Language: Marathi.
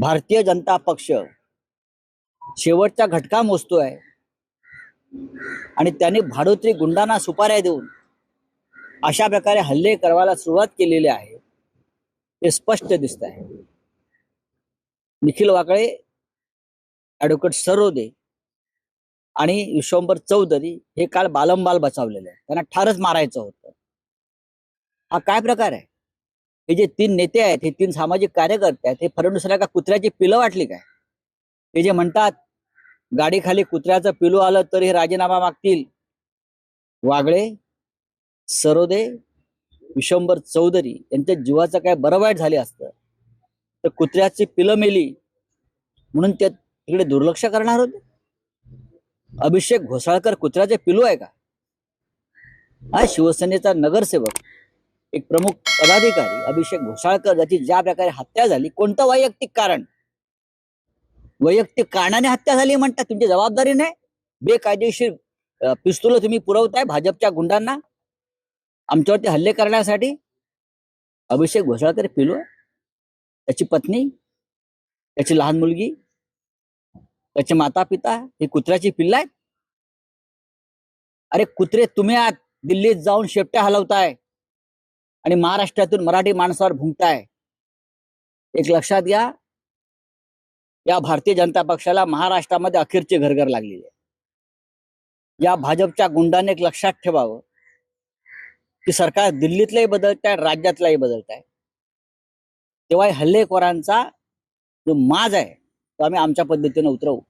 भारतीय जनता पक्ष शेवटचा घटका मोजतोय. आणि त्यांनी भाडोत्री गुंडांना सुपाऱ्या देऊन अशा प्रकारे हल्ले करायला सुरुवात केलेली आहे. हे स्पष्ट दिसत आहे. निखिल वाकळे ॲडव्होकेट सरोदे आणि विश्वंभर चौधरी हे काल बालंबाल बचावलेले आहे त्यांना ठारच मारायचं होतं. हा काय प्रकार आहे? हे जे तीन नेते आहेत हे तीन सामाजिक कार्यकर्ते आहेत हे फडणवीसला का कुत्र्याची पिलं वाटली काय? ते जे म्हणतात गाडीखाली कुत्र्याचं पिलू आलं तरी हे राजीनामा मागतील. वागळे सरोदे विशंबर चौधरी यांच्या जीवाचं काय बरं वाईट झाले असतं? तर कुत्र्याची पिलं मेली म्हणून ते तिकडे दुर्लक्ष करणार होते? अभिषेक घोसाळकर कुत्र्याचे पिलू आहे का? हा शिवसेनेचा नगरसेवक. एक प्रमुख पदाधिकारी अभिषेक घोसाळकर ज्याची ज्या प्रकारे हत्या झाली कोणतं वैयक्तिक कारण? वैयक्तिक कारणाने हत्या झाली म्हणतात तुमची जबाबदारी नाही? बेकायदेशीर अं, पिस्तुलं तुम्ही पुरवताय भाजपच्या गुंडांना? आमच्यावरती हल्ले करण्यासाठी? अभिषेक घोसाळकर पिलो त्याची पत्नी? त्याची लहान मुलगी? त्याचे माता पिता हे कुत्र्याची पिल्ल आहेत? अरे कुत्रे तुम्ही आत दिल्लीत जाऊन शेपट्या हलवताय. आणि महाराष्ट्रातून मराठी माणसावर भुंकताय. एक लक्षात घ्या. या भारतीय जनता पक्षाला महाराष्ट्रामध्ये अखेरची घरघर लागलेली आहे. या भाजपच्या गुंडाने एक लक्षात ठेवावं की सरकार दिल्लीतलंही बदलत आहे राज्यातलाही बदलत आहे तेव्हा हल्लेखोरांचा जो माज आहे तो आम्ही आमच्या पद्धतीने उतरवू.